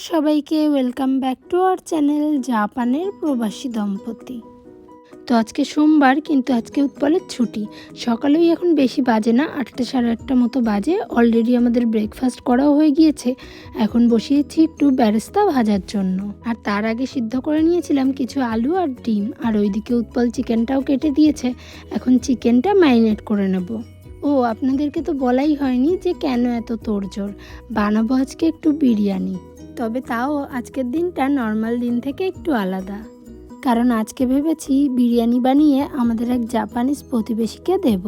সবাইকে welcome back to our channel জাপানের প্রবাসী দম্পতি। তো আজকে সোমবার, কিন্তু আজকে উৎপলের ছুটি। সকালেই এখন বেশি বাজে না, আটটা সাড়ে আটটা মতো বাজে। অলরেডি আমাদের ব্রেকফাস্ট করাও হয়ে গিয়েছে। এখন বসিয়েছি একটু ব্যারেস্তা ভাজার জন্য। আর তার আগে সিদ্ধ করে নিয়েছিলাম কিছু আলু আর ডিম। আর ওইদিকে উৎপল চিকেনটাও কেটে দিয়েছে। এখন চিকেনটা ম্যারিনেট করে নেব। ও, আপনাদেরকে তো বলাই হয়নি যে কেন এত তোড়জোড়। বানাবো আজকে একটু বিরিয়ানি। তবে তাও আজকের দিনটা নর্মাল দিন থেকে একটু আলাদা। কারণ আজকে ভেবেছি বিরিয়ানি বানিয়ে আমাদের এক জাপানিজ প্রতিবেশীকে দেব।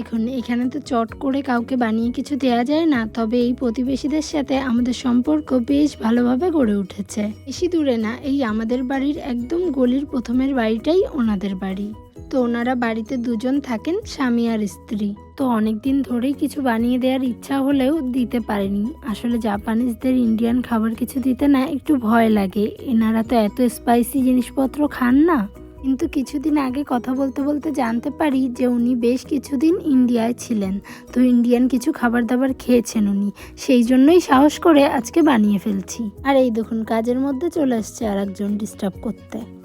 এখন এখানে তো চট করে কাউকে বানিয়ে কিছু দেয়া যায় না, তবে এই প্রতিবেশীদের সাথে আমাদের সম্পর্ক বেশ ভালোভাবে গড়ে উঠেছে। বেশি দূরে না, এই আমাদের বাড়ির একদম গলির প্রথমের বাড়িটাই ওনাদের বাড়ি। তো ওনারা বাড়িতে দুজন থাকেন, স্বামী আর স্ত্রী। তো অনেক দিন ধরেই কিছু বানিয়ে দেওয়ার ইচ্ছা হলেও দিতে পারেনি। আসলে জাপানিজদের ইন্ডিয়ান খাবার কিছু দিতে না একটু ভয় লাগে। এনারা তো এত স্পাইসি জিনিসপত্র খান না। কিন্তু কিছুদিন আগে কথা বলতে বলতে জানতে পারি যে উনি বেশ কিছুদিন ইন্ডিয়ায় ছিলেন। তো ইন্ডিয়ান কিছু খাবার দাবার খেয়েছেন উনি। সেই জন্যই সাহস করে আজকে বানিয়ে ফেলছি। আর এই দেখুন, কাজের মধ্যে চলে আসছে আর একজন ডিস্টার্ব করতে।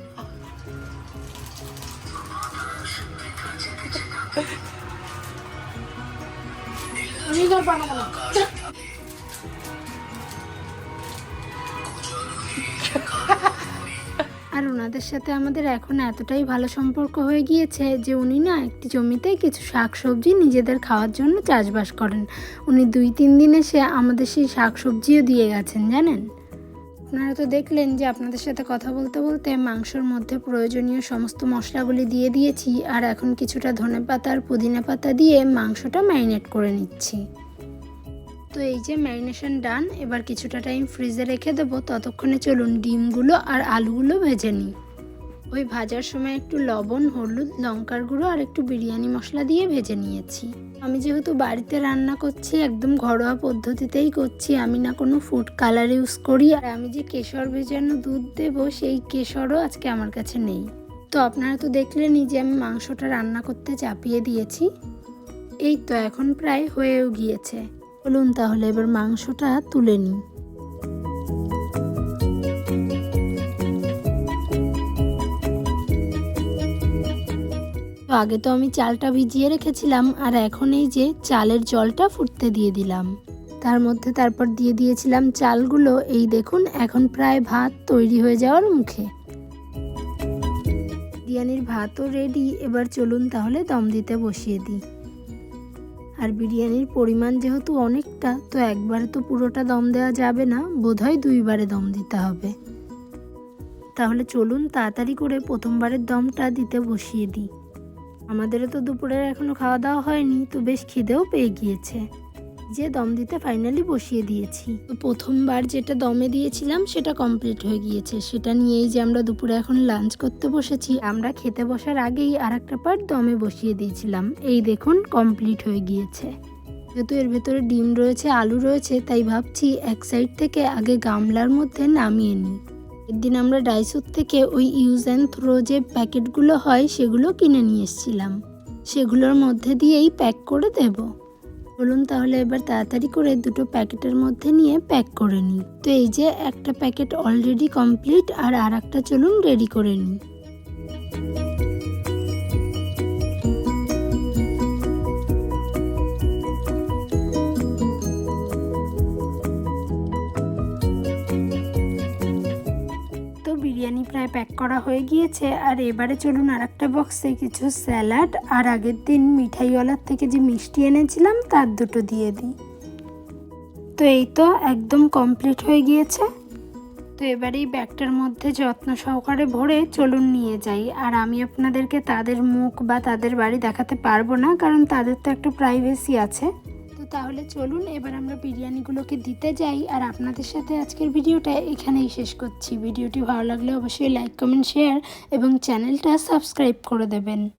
আর ওনাদের সাথে আমাদের এখন এতটাই ভালো সম্পর্ক হয়ে গিয়েছে যে উনি না একটি জমিতে কিছু শাক সবজি নিজেদের খাওয়ার জন্য চাষবাস করেন। উনি দুই তিন দিন এসে আমাদের সেই শাক সবজিও দিয়ে গেছেন, জানেন? আপনারা তো দেখলেন যে আপনাদের সাথে কথা বলতে বলতে মাংসর মধ্যে প্রয়োজনীয় সমস্ত মশলাগুলি দিয়ে দিয়েছি, আর এখন কিছুটা ধনে পাতা আর পুদিনা পাতা দিয়ে মাংসটা ম্যারিনেট করে নিচ্ছি। তো এই যে ম্যারিনেশন ডান, এবার কিছুটা টাইম ফ্রিজে রেখে দেবো। ততক্ষণে চলুন ডিমগুলো আর আলুগুলো ভেজে নিই। ওই ভাজার সময় একটু লবণ, হলুদ, লঙ্কার গুঁড়ো আর একটু বিরিয়ানি মশলা দিয়ে ভেজে নিয়েছি। আমি যেহেতু বাড়িতে রান্না করছি, একদম ঘরোয়া পদ্ধতিতেই করছি, আমি না কোনো ফুড কালার ইউজ করি। আর আমি যে কেশর ভেজানো দুধ দেবো, সেই কেশরও আজকে আমার কাছে নেই। তো আপনারা তো দেখলেনই যে আমি মাংসটা রান্না করতে চাপিয়ে দিয়েছি। এই তো এখন প্রায় হয়েও গিয়েছে। বলুন তাহলে এবার মাংসটা তুলে নিই। তো আগে তো আমি চালটা ভিজিয়ে রেখেছিলাম আর এখন এই যে চালের জলটা ফুটতে দিয়ে দিলাম। তার মধ্যে তারপর দিয়ে দিয়েছিলাম চালগুলো। এই দেখুন, এখন প্রায় ভাত তৈরি হয়ে যাওয়ার মুখে। বিরিয়ানির ভাতও রেডি এবার চলুন তাহলে দম দিতে বসিয়ে দিই। আর বিরিয়ানির পরিমাণ যেহেতু অনেকটা, তো একবারে তো পুরোটা দম দেওয়া যাবে না। বোধহয় দুইবারে দম দিতে হবে। তাহলে চলুন তাড়াতাড়ি করে প্রথমবারের দমটা দিতে বসিয়ে দিই। আমাদেরও তো দুপুরের এখনও খাওয়া দাওয়া হয়নি, তো বেশ খিদেও পেয়ে গিয়েছে। যে দম দিতে ফাইনালি বসিয়ে দিয়েছি। তো প্রথমবার যেটা দমে দিয়েছিলাম, সেটা কমপ্লিট হয়ে গিয়েছে। সেটা নিয়েই যে আমরা দুপুরে এখন লাঞ্চ করতে বসেছি, আমরা খেতে বসার আগেই আর একটা পার্ট দমে বসিয়ে দিয়েছিলাম। এই দেখুন কমপ্লিট হয়ে গিয়েছে। যেহেতু এর ভেতরে ডিম রয়েছে, আলু রয়েছে, তাই ভাবছি এক সাইড থেকে আগে গামলার মধ্যে নামিয়ে নিই। একদিন আমরা ডাইসুর থেকে ওই ইউজ অ্যান্ড থ্রো যে প্যাকেটগুলো হয়, সেগুলো কিনে নিয়ে এসেছিলাম। সেগুলোর মধ্যে দিয়েই প্যাক করে দেব। বলুন তাহলে এবার তাড়াতাড়ি করে দুটো প্যাকেটের মধ্যে নিয়ে প্যাক করে নিই। তো এই যে একটা প্যাকেট অলরেডি কমপ্লিট আর আর একটা চলুন রেডি করে নিই। বিরিয়ানি প্রায় প্যাক করা হয়ে গিয়েছে। আর এবারে চলুন আর একটা বক্সে কিছু স্যালাড আর আগের দিন মিঠাইওয়ালার থেকে যে মিষ্টি এনেছিলাম, তার দুটো দিয়ে দিই। তো এই তো একদম কমপ্লিট হয়ে গিয়েছে। তো এবার এই ব্যাগটার মধ্যে যত্ন সহকারে ভরে চলুন নিয়ে যাই। আর আমি আপনাদেরকে তাদের মুখ বা তাদের বাড়ি দেখাতে পারব না, কারণ তাদের তো একটা প্রাইভেসি আছে। তাহলে চলুন, এবার আমরা বিরিয়ানিগুলোকে দিতে যাই। আর আপনাদের সাথে আজকের ভিডিওটা এখানেই শেষ করছি। ভিডিওটি ভালো লাগলে অবশ্যই লাইক কমেন্ট শেয়ার এবং চ্যানেলটা সাবস্ক্রাইব করে দেবেন।